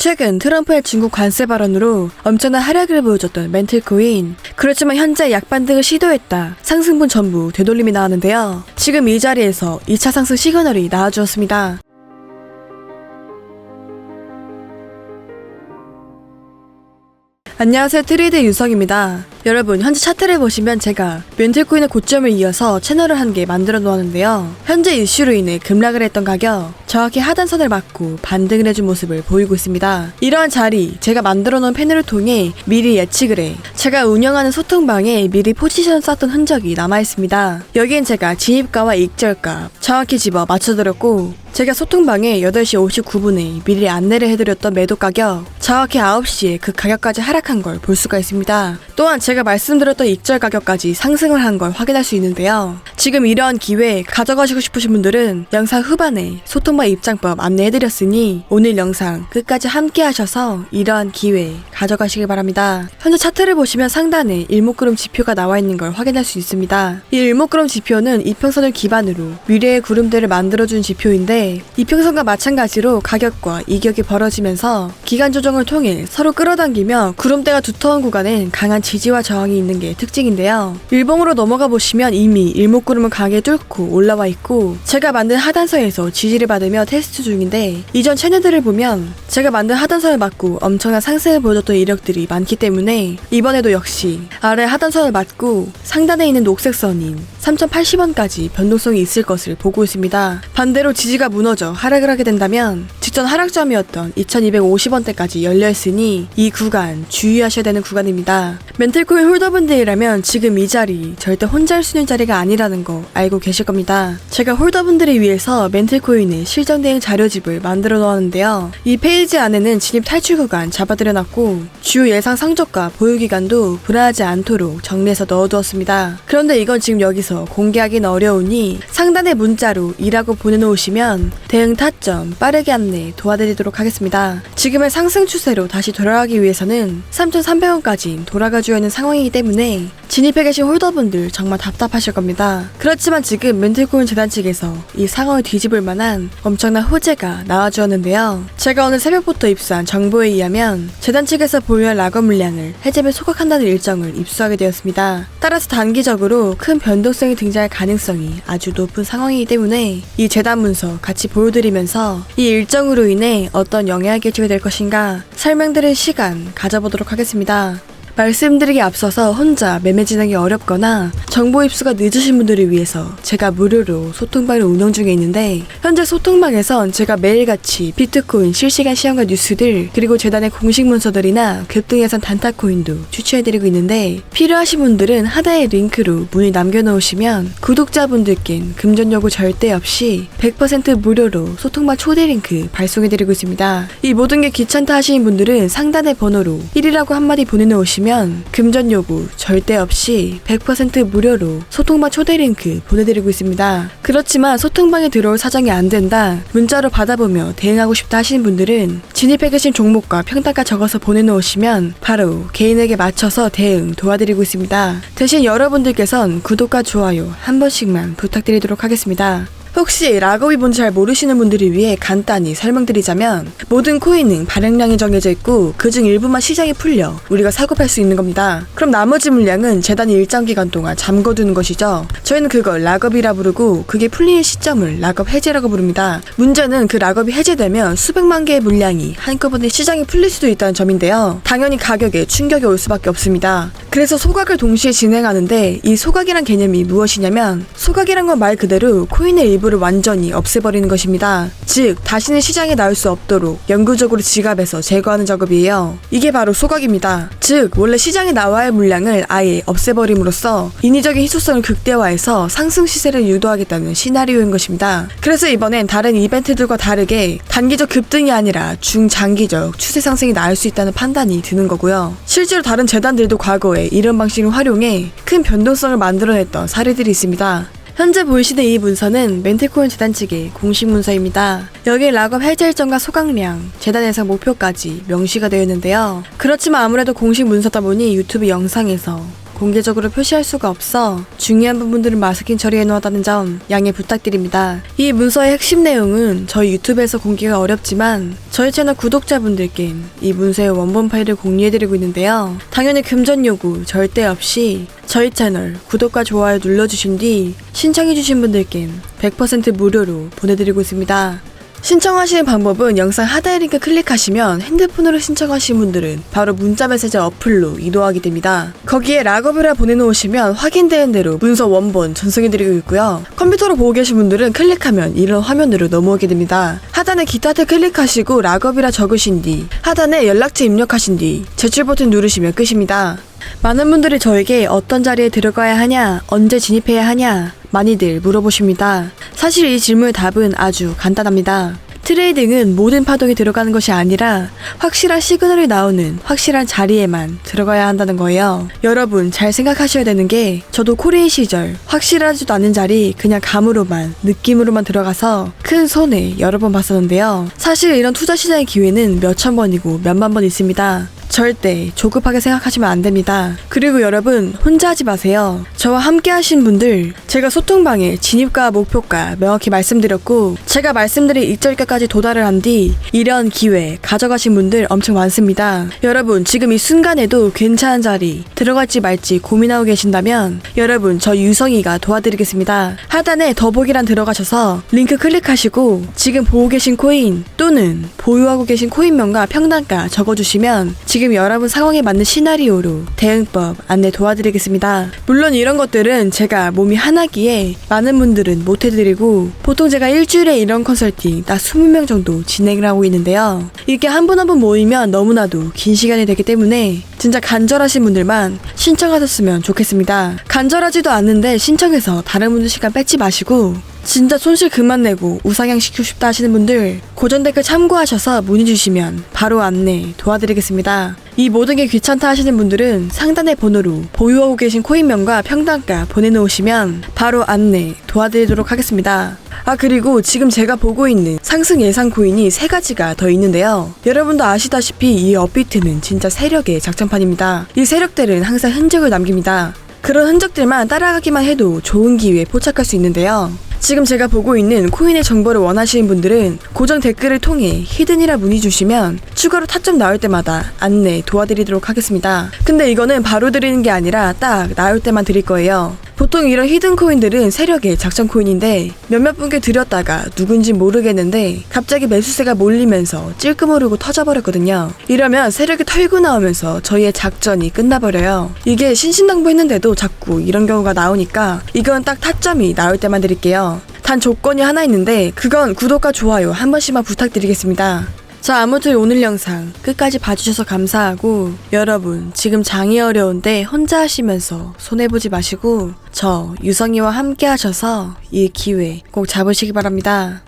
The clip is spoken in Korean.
최근 트럼프의 중국 관세 발언으로 엄청난 하락을 보여줬던 멘틀 코인. 그렇지만 현재 약반 등을 시도했다. 상승분 전부 되돌림이 나왔는데요. 지금 이 자리에서 2차 상승 시그널이 나와주었습니다. 안녕하세요 트레이드 유성입니다. 여러분 현재 차트를 보시면 제가 멘틀코인의 고점을 이어서 채널을 한 개 만들어 놓았는데요. 현재 이슈로 인해 급락을 했던 가격 정확히 하단선을 맞고 반등을 해준 모습을 보이고 있습니다. 이러한 자리 제가 만들어 놓은 패널을 통해 미리 예측을 해 제가 운영하는 소통방에 미리 포지션 썼던 흔적이 남아 있습니다. 여기엔 제가 진입가와 익절가 정확히 집어 맞춰드렸고 제가 소통방에 8시 59분에 미리 안내를 해드렸던 매도 가격 정확히 9시에 그 가격까지 하락한 걸 볼 수가 있습니다. 또한 제가 말씀드렸던 익절 가격까지 상승을 한 걸 확인할 수 있는데요. 지금 이러한 기회 가져가시고 싶으신 분들은 영상 후반에 소통방 입장법 안내해드렸으니 오늘 영상 끝까지 함께 하셔서 이러한 기회 가져가시길 바랍니다. 현재 차트를 보시면 상단에 일목구름 지표가 나와 있는 걸 확인할 수 있습니다. 이 일목구름 지표는 이평선을 기반으로 미래의 구름대를 만들어준 지표인데 이평선과 마찬가지로 가격과 이격이 벌어지면서 기간 조정을 통해 서로 끌어당기며 구름대가 두터운 구간엔 강한 지지와 저항이 있는 게 특징인데요. 일봉으로 넘어가 보시면 이미 일목구름을 강하게 뚫고 올라와 있고 제가 만든 하단선에서 지지를 받으며 테스트 중인데 이전 채널들을 보면 제가 만든 하단선을 맞고 엄청난 상승을 보여줬던 이력들이 많기 때문에 이번에도 역시 아래 하단선을 맞고 상단에 있는 녹색 선인 3,080원까지 변동성이 있을 것을 보고 있습니다. 반대로 지지가 무너져 하락을 하게 된다면 직전 하락점이었던 2,250원대까지 열려있으니 이 구간 주의하셔야 되는 구간입니다. 멘틀 코인 홀더분들이라면 지금 이 자리 절대 혼자 할 수 있는 자리가 아니라는 거 알고 계실 겁니다. 제가 홀더분들을 위해서 멘틀코인의 실전 대응 자료집을 만들어 놓았는데요. 이 페이지 안에는 진입 탈출 구간 잡아드려놨고 주요 예상 성적과 보유 기간도 불안하지 않도록 정리해서 넣어두었습니다. 그런데 이건 지금 여기서 공개하기는 어려우니 상단의 문자로 이라고 보내놓으시면 대응 타점 빠르게 안내 도와드리도록 하겠습니다. 지금의 상승 추세로 다시 돌아가기 위해서는 3,300원까지 돌아가줘야 하는 상황이기 때문에 진입해 계신 홀더분들 정말 답답하실 겁니다. 그렇지만 지금 멘틀코인 재단 측에서 이 상황을 뒤집을 만한 엄청난 호재가 나와주었는데요. 제가 오늘 새벽부터 입수한 정보에 의하면 재단 측에서 보유한 락업 물량을 해제에 소각한다는 일정을 입수하게 되었습니다. 따라서 단기적으로 큰 변동성이 등장할 가능성이 아주 높은 상황이기 때문에 이 재단 문서 같이 보여드리면서 이 일정으로 인해 어떤 영향을 끼치게 될 것인가 설명드릴 시간 가져보도록 하겠습니다. 말씀드리기 앞서서 혼자 매매 진행이 어렵거나 정보 입수가 늦으신 분들을 위해서 제가 무료로 소통방을 운영 중에 있는데 현재 소통방에선 제가 매일같이 비트코인 실시간 시황과 뉴스들 그리고 재단의 공식 문서들이나 예산 단타코인도 추천해드리고 있는데 필요하신 분들은 하단의 링크로 문의 남겨놓으시면 구독자분들께는 금전 요구 절대 없이 100% 무료로 소통방 초대 링크 발송해드리고 있습니다. 이 모든 게 귀찮다 하시는 분들은 상단의 번호로 1이라고 한마디 보내놓으시 면 금전 요구 절대 없이 100% 무료로 소통방 초대 링크 보내드리고 있습니다. 그렇지만 소통방에 들어올 사정이 안 된다, 문자로 받아보며 대응하고 싶다 하시는 분들은 진입해 계신 종목과 평단가 적어서 보내놓으시면 바로 개인에게 맞춰서 대응 도와드리고 있습니다. 대신 여러분들께선 구독과 좋아요 한 번씩만 부탁드리도록 하겠습니다. 혹시 락업이 뭔지 잘 모르시는 분들을 위해 간단히 설명드리자면 모든 코인은 발행량이 정해져 있고 그중 일부만 시장에 풀려 우리가 사고 팔 수 있는 겁니다. 그럼 나머지 물량은 재단이 일정 기간 동안 잠궈두는 것이죠. 저희는 그걸 락업이라 부르고 그게 풀리는 시점을 락업 해제라고 부릅니다. 문제는 그 락업이 해제되면 수백만 개의 물량이 한꺼번에 시장에 풀릴 수도 있다는 점인데요. 당연히 가격에 충격이 올 수밖에 없습니다. 그래서 소각을 동시에 진행하는데 이 소각이란 개념이 무엇이냐면 소각이란 건 말 그대로 코인의 일부 를 완전히 없애버리는 것입니다. 즉, 다시는 시장에 나올 수 없도록 영구적으로 지갑에서 제거하는 작업이에요. 이게 바로 소각입니다. 즉, 원래 시장에 나와야 할 물량을 아예 없애버림으로써 인위적인 희소성을 극대화해서 상승 시세를 유도하겠다는 시나리오인 것입니다. 그래서 이번엔 다른 이벤트들과 다르게 단기적 급등이 아니라 중장기적 추세 상승이 나올 수 있다는 판단이 드는 거고요. 실제로 다른 재단들도 과거에 이런 방식을 활용해 큰 변동성을 만들어냈던 사례들이 있습니다. 현재 보이시는 이 문서는 멘트코인 재단 측의 공식 문서입니다. 여기에 락업 해제 일정과 소각량, 재단 예상 목표까지 명시가 되어 있는데요. 그렇지만 아무래도 공식 문서다 보니 유튜브 영상에서 공개적으로 표시할 수가 없어 중요한 부분들은 마스킹 처리해 놓았다는 점 양해 부탁드립니다. 이 문서의 핵심 내용은 저희 유튜브에서 공개가 어렵지만 저희 채널 구독자분들께 이 문서의 원본 파일을 공유해드리고 있는데요. 당연히 금전 요구 절대 없이 저희 채널 구독과 좋아요 눌러주신 뒤 신청해주신 분들께 100% 무료로 보내드리고 있습니다. 신청하시는 방법은 영상 하단의 링크 클릭하시면 핸드폰으로 신청하신 분들은 바로 문자 메시지 어플로 이동하게 됩니다. 거기에 락업이라 보내놓으시면 확인되는 대로 문서 원본 전송해드리고 있고요. 컴퓨터로 보고 계신 분들은 클릭하면 이런 화면으로 넘어오게 됩니다. 하단에 기타를 클릭하시고 락업이라 적으신 뒤 하단에 연락처 입력하신 뒤 제출 버튼 누르시면 끝입니다. 많은 분들이 저에게 어떤 자리에 들어가야 하냐, 언제 진입해야 하냐, 많이들 물어보십니다. 사실 이 질문의 답은 아주 간단합니다. 트레이딩은 모든 파동이 들어가는 것이 아니라 확실한 시그널이 나오는 확실한 자리에만 들어가야 한다는 거예요. 여러분 잘 생각하셔야 되는 게 저도 코리인 시절 확실하지도 않은 자리 그냥 감으로만 느낌으로만 들어가서 큰 손해 여러 번 봤었는데요. 사실 이런 투자 시장의 기회는 몇천 번이고 몇만 번 있습니다. 절대 조급하게 생각하시면 안 됩니다. 그리고 여러분 혼자 하지 마세요. 저와 함께 하신 분들 제가 소통방에 진입과 목표가 명확히 말씀드렸고 제가 말씀드린 익절가까지 도달을 한 뒤 이런 기회 가져가신 분들 엄청 많습니다. 여러분 지금 이 순간에도 괜찮은 자리 들어갈지 말지 고민하고 계신다면 여러분 저 유성이가 도와드리겠습니다. 하단에 더보기란 들어가셔서 링크 클릭하시고 지금 보고 계신 코인 또는 보유하고 계신 코인명과 평단가 적어주시면 지금 여러분 상황에 맞는 시나리오로 대응법 안내 도와드리겠습니다. 물론 이런 것들은 제가 몸이 하나기에 많은 분들은 못 해드리고 보통 제가 일주일에 이런 컨설팅 딱 20명 정도 진행을 하고 있는데요. 이게 한 분 한 분 모이면 너무나도 긴 시간이 되기 때문에 진짜 간절하신 분들만 신청하셨으면 좋겠습니다. 간절하지도 않는데 신청해서 다른 분들 시간 뺏지 마시고 진짜 손실 그만 내고 우상향 시키고 싶다 하시는 분들 고전 댓글 참고하셔서 문의 주시면 바로 안내 도와드리겠습니다. 이 모든 게 귀찮다 하시는 분들은 상단의 번호로 보유하고 계신 코인명과 평단가 보내놓으시면 바로 안내 도와드리도록 하겠습니다. 아 그리고 지금 제가 보고 있는 상승 예상 코인이 세 가지가 더 있는데요. 여러분도 아시다시피 이 업비트는 진짜 세력의 작전판입니다. 이 세력들은 항상 흔적을 남깁니다. 그런 흔적들만 따라가기만 해도 좋은 기회에 포착할 수 있는데요. 지금 제가 보고 있는 코인의 정보를 원하시는 분들은 고정 댓글을 통해 히든이라 문의 주시면 추가로 타점 나올 때마다 안내 도와드리도록 하겠습니다. 근데 이거는 바로 드리는 게 아니라 딱 나올 때만 드릴 거예요. 보통 이런 히든 코인들은 세력의 작전 코인인데 몇몇 분께 드렸다가 누군지 모르겠는데 갑자기 매수세가 몰리면서 찔끔 오르고 터져버렸거든요. 이러면 세력이 털고 나오면서 저희의 작전이 끝나버려요. 이게 신신당부했는데도 자꾸 이런 경우가 나오니까 이건 딱 타점이 나올 때만 드릴게요. 단 조건이 하나 있는데 그건 구독과 좋아요 한 번씩만 부탁드리겠습니다. 자, 아무튼 오늘 영상 끝까지 봐주셔서 감사하고 여러분 지금 장이 어려운데 혼자 하시면서 손해보지 마시고 저 유성이와 함께 하셔서 이 기회 꼭 잡으시기 바랍니다.